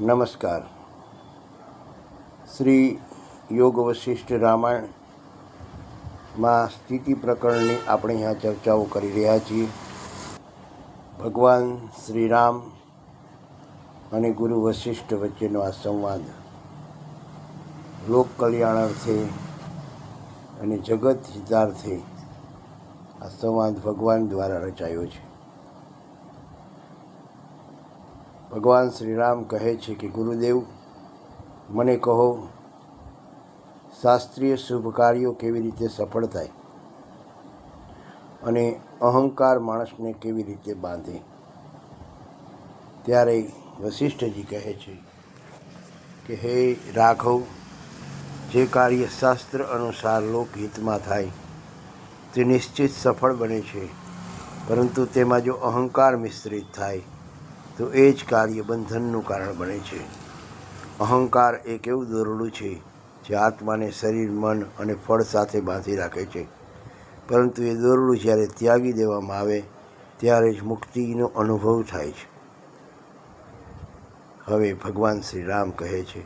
નમસ્કાર. શ્રી યોગ વશિષ્ઠ રામાયણમાં સ્થિતિ પ્રકરણની આપણે અહીંયા ચર્ચાઓ કરી રહ્યા છીએ. ભગવાન શ્રી રામ અને ગુરુ વશિષ્ઠ વચ્ચેનો આ સંવાદ લોક કલ્યાણાર્થે અને જગત હિતાર્થે આ સંવાદ ભગવાન દ્વારા રચાયો છે. ભગવાન શ્રીરામ કહે છે કે, ગુરુદેવ, મને કહો, શાસ્ત્રીય શુભ કાર્યો કેવી રીતે સફળ થાય અને અહંકાર માણસને કેવી રીતે બાંધે? ત્યારે વશિષ્ઠજી કહે છે કે, હે રાઘવ, જે કાર્ય શાસ્ત્ર અનુસાર લોકહિતમાં થાય, તે નિશ્ચિત સફળ બને છે, પરંતુ તેમાં જો અહંકાર મિશ્રિત થાય તો એ જ કાર્ય બંધનનું કારણ બને છે. અહંકાર એક એવું દોરડું છે જે આત્માને શરીર, મન અને ફળ સાથે બાંધી રાખે છે. પરંતુ એ દોરડું જ્યારે ત્યાગી દેવામાં આવે, ત્યારે જ મુક્તિનો અનુભવ થાય છે. હવે ભગવાન શ્રી રામ કહે છે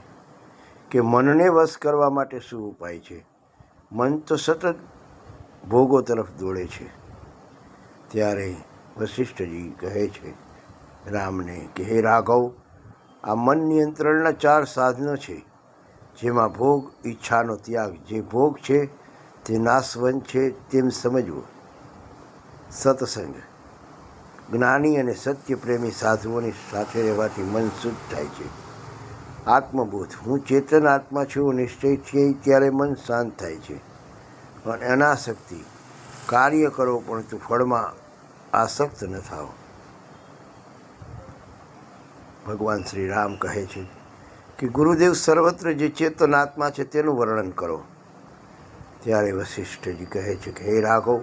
કે મનને વશ કરવા માટે શું ઉપાય છે? મન તો સતત ભોગો તરફ દોડે છે. ત્યારે વશિષ્ઠજી કહે છે રામને કે, હે રાઘવ, આ મન નિયંત્રણના ચાર સાધનો છે, જેમાં ભોગ, ઈચ્છાનો ત્યાગ, જે ભોગ છે તે નાશવંત છે તેમ સમજવું. સત્સંગ. જ્ઞાની અને સત્યપ્રેમી સાધુઓની સાથે રહેવાથી મન શુદ્ધ થાય છે. આત્મબોધ. હું ચેતન આત્મા છું નિશ્ચય થઈ ત્યારે મન શાંત થાય છે. અને અનાસક્તિ કાર્ય કરો, પરંતુ ફળમાં આસક્ત ન થાઓ. ભગવાન શ્રી રામ કહે છે કે ગુરુદેવ સર્વત્ર જે ચેતન આત્મા છે તેનું વર્ણન કરો. ત્યારે વશિષ્ઠજી કહે છે કે, હે રાઘવ,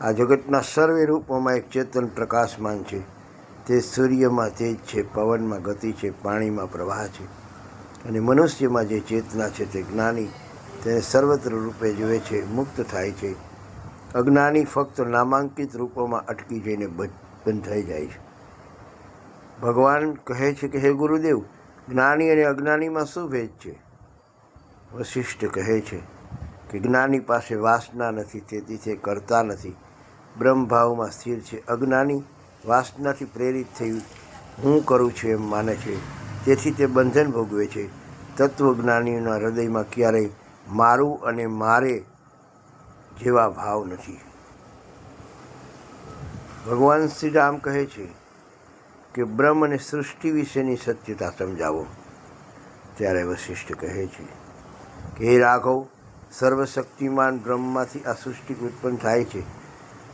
આ જગતના સર્વે રૂપોમાં એક ચેતન પ્રકાશમાન છે. તે સૂર્યમાં તેજ છે, પવનમાં ગતિ છે, પાણીમાં પ્રવાહ છે. અને મનુષ્યમાં જે ચેતના છે તે જ્ઞાની, તેને સર્વત્ર રૂપે જુએ છે, મુક્ત થાય છે. અજ્ઞાની ફક્ત નામાંકિત રૂપોમાં અટકી જઈને બંધ થઈ જાય છે. ભગવાન કહે છે કે, હે ગુરુદેવ, જ્ઞાની અને અજ્ઞાનીમાં શું ભેદ છે? વશિષ્ઠ કહે છે કે, જ્ઞાની પાસે વાસના નથી, તેથી તે કરતા નથી. બ્રહ્મભાવમાં સ્થિર છે. અજ્ઞાની વાસનાથી પ્રેરિત થયું હું કરું છું એમ માને છે. તેથી તે બંધન ભોગવે છે. તત્વજ્ઞાનીઓના હૃદયમાં ક્યારેય મારું અને મારે જેવા ભાવ નથી. ભગવાન શ્રી રામ કહે છે કે બ્રહ્મ અને સૃષ્ટિ વિશેની સત્યતા સમજાવો. ત્યારે વશિષ્ઠ કહે છે કે, હે રાઘવ, સર્વશક્તિમાન બ્રહ્મમાંથી આ સૃષ્ટિ ઉત્પન્ન થાય છે.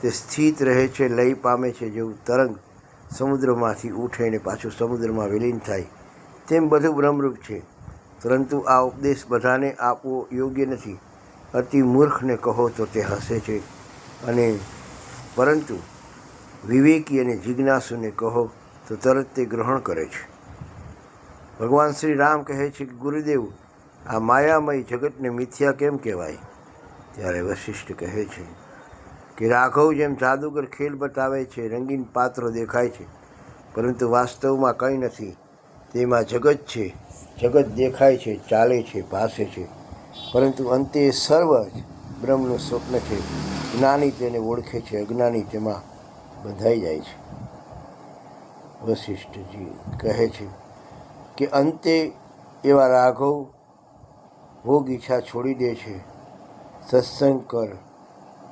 તે સ્થિત રહે છે, લય પામે છે, જેવું તરંગ સમુદ્રમાંથી ઉઠે પાછું સમુદ્રમાં વિલીન થાય. તેમ બધું બ્રહ્મરૂપ છે. પરંતુ આ ઉપદેશ બધાને આપવો યોગ્ય નથી. અતિ મૂર્ખને કહો તો તે હસે છે. અને પરંતુ વિવેકી અને જિજ્ઞાસુને કહો તો તરત તે ગ્રહણ કરે છે. ભગવાન શ્રી રામ કહે છે કે, ગુરુદેવ, આ માયામય જગતને મિથ્યા કેમ કહેવાય? ત્યારે વશિષ્ઠ કહે છે કે, રાઘવ જેમ જાદુગર ખેલ બતાવે છે, રંગીન પાત્રો દેખાય છે, પરંતુ વાસ્તવમાં કંઈ નથી. તેમાં જગત છે, જગત દેખાય છે, ચાલે છે, ભાસે છે. પરંતુ અંતે સર્વ જ બ્રહ્મનું સ્વપ્ન છે. જ્ઞાની તેને ઓળખે છે, અજ્ઞાની તેમાં બંધાઈ જાય છે. વશિષ્ઠજી કહે છે કે અંતે એવા રાઘવ ભોગ ઈચ્છા છોડી દે છે. સત્સંગ કર.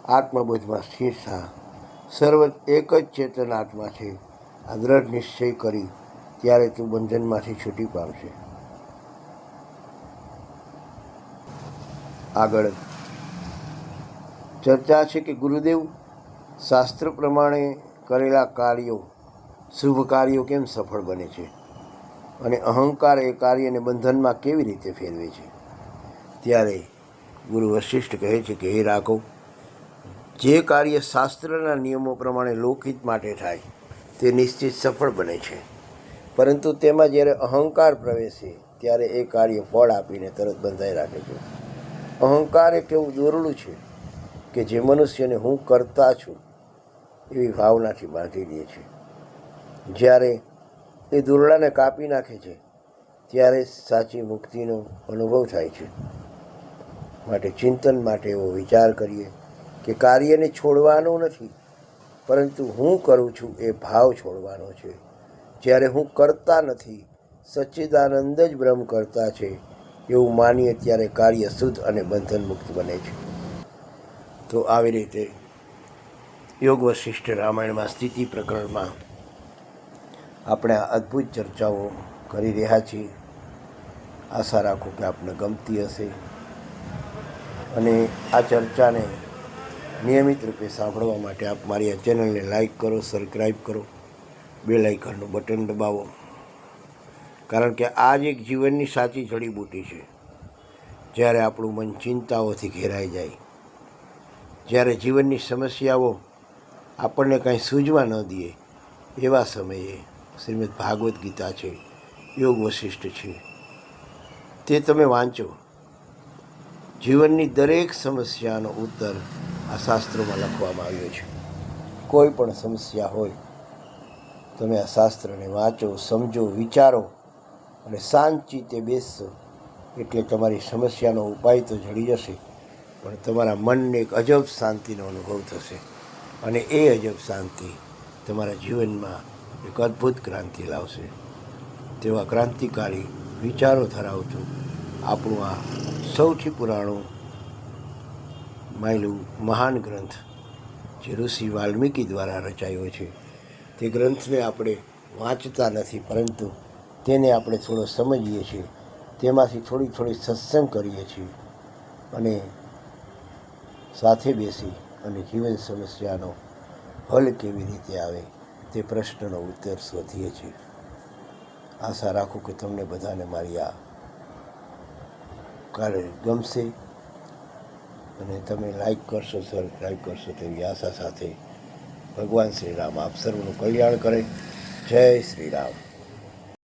આત્મબોધમાં સ્થિર થા. સર્વ એક જ ચેતન આત્મા છે. આ દ્રઢ નિશ્ચય કરી ત્યારે તું બંધનમાંથી છૂટી પામશે. આગળ. ચર્ચા છે કે ગુરુદેવ શાસ્ત્ર પ્રમાણે કરેલા કાર્યો શુભ કાર્યો કેમ સફળ બને છે? અને અહંકાર એ કાર્યને બંધનમાં કેવી રીતે ફેરવે છે? ત્યારે ગુરુ વશિષ્ઠ કહે છે કે, હે રાખો, જે કાર્ય શાસ્ત્રના નિયમો પ્રમાણે લોકહિત માટે થાય, તે નિશ્ચિત સફળ બને છે. પરંતુ તેમાં જ્યારે અહંકાર પ્રવેશે, ત્યારે એ કાર્ય ફળ આપીને તરત બંધાઈ રાખે છે. અહંકાર એક એવું દોરડું છે કે જે મનુષ્યને હું કરતા છું, એવી ભાવનાથી બાંધી દે છે. જ્યારે એ દોરડાને કાપી નાખે છે, ત્યારે સાચી મુક્તિનો અનુભવ થાય છે. માટે ચિંતન માટે એવો વિચાર કરીએ કે કાર્યને છોડવાનો નથી, પરંતુ હું કરું છું એ ભાવ છોડવાનો છે. જ્યારે હું કરતા નથી, સચ્ચિદાનંદ જ બ્રહ્મ કરતા છે, એવું માનીએ ત્યારે કાર્ય શુદ્ધ અને બંધન મુક્ત બને છે. તો આવી રીતે યોગ વશિષ્ઠ રામાયણમાં સ્થિતિ પ્રકરણમાં આપણે આ અદ્ભુત ચર્ચાઓ કરી રહ્યા છીએ. આશા રાખું કે આપને ગમતી હશે. અને આ ચર્ચાને નિયમિત રૂપે સાંભળવા માટે આપ મારી આ ચેનલને લાઈક કરો સબસ્ક્રાઈબ કરો, બે લાઇકનનું બટન દબાવો. કારણ કે આ જ એક જીવનની સાચી જડીબૂટી છે. જ્યારે આપણું મન ચિંતાઓથી ઘેરાઈ જાય, જ્યારે જીવનની સમસ્યાઓ આપણને કાંઈ સૂઝવા ન દે એવા સમયે શ્રીમદ ભાગવદ્ ગીતા છે, યોગ વશિષ્ઠ છે. તે તમે વાંચો. જીવનની દરેક સમસ્યાનો ઉત્તર આ શાસ્ત્રોમાં લખવામાં આવ્યો છે. કોઈ પણ સમસ્યા હોય, તમે આ શાસ્ત્રને વાંચો, સમજો, વિચારો અને શાંત ચિત્તે બેસશો. એટલે તમારી સમસ્યાનો ઉપાય તો જડી જશે, પણ તમારા મનને એક અજબ શાંતિનો અનુભવ થશે. અને એ અજબ શાંતિ તમારા જીવનમાં એક અદ્ભુત ક્રાંતિ લાવશે. તેવા ક્રાંતિકારી વિચારો ધરાવતું આપણું આ સૌથી પુરાણું માયલું મહાન ગ્રંથ જે ઋષિ વાલ્મીકી દ્વારા રચાયો છે. તે ગ્રંથને આપણે વાંચતા નથી, પરંતુ તેને આપણે થોડો સમજીએ છીએ. તેમાંથી થોડી થોડી સત્સંગ કરીએ છીએ અને સાથે બેસી અને જીવન સમસ્યાનો હલ કેવી રીતે આવે તે પ્રશ્નનો ઉત્તર શોધીએ છીએ. આશા રાખું કે તમને બધાને મારી આ કાર્ય ગમશે અને તમે લાઈક કરશો સબસ્ક્રાઈબ કરશો તેવી આશા સાથે ભગવાન શ્રી રામ આપ સર્વનું કલ્યાણ કરે. જય શ્રી રામ.